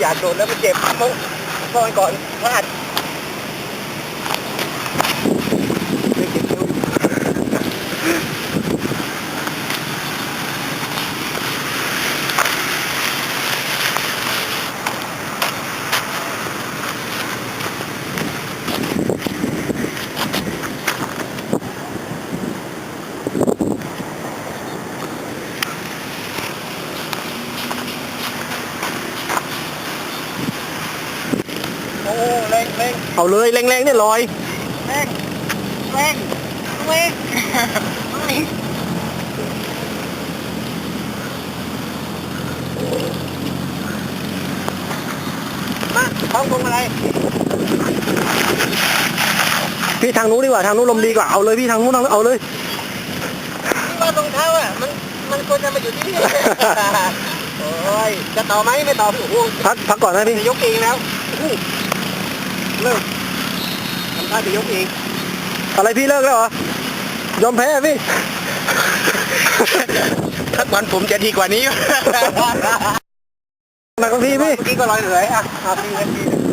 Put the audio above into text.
อยากโดนแล้วมันเจ็บเมื่อเมื่อวันก่อนพลาด โอ้เร่งเร่งเอาเลยแรงๆเนี่ยลอยเร่งเร่งเร่งเร่งมาพร้อมพวงอะไรพี่ทางนู้นดีกว่าทางนู้นลมดีกว่าเอาเลยพี่ทางนู้นทางนู้นเอาเลย ที่ว่ารองเท้าอะมันมันควรจะมาอยู่ที่นี่ โอ้ยจะต่อไหมไม่ต่อพี่โอ้โหพักพักก่อนนะพี่ จะยกเองแล้วโอ้โห เลิกทำท่าจะยกเองอะไรพี่เลิกแล้วเหรอยอมแพ้พี่ ถ้าวันผมจะดีกว่านี้นักกว่าพี่พี่ เมื่อกี้ก็ลอยเหนื่อยอะเอาพี่พี่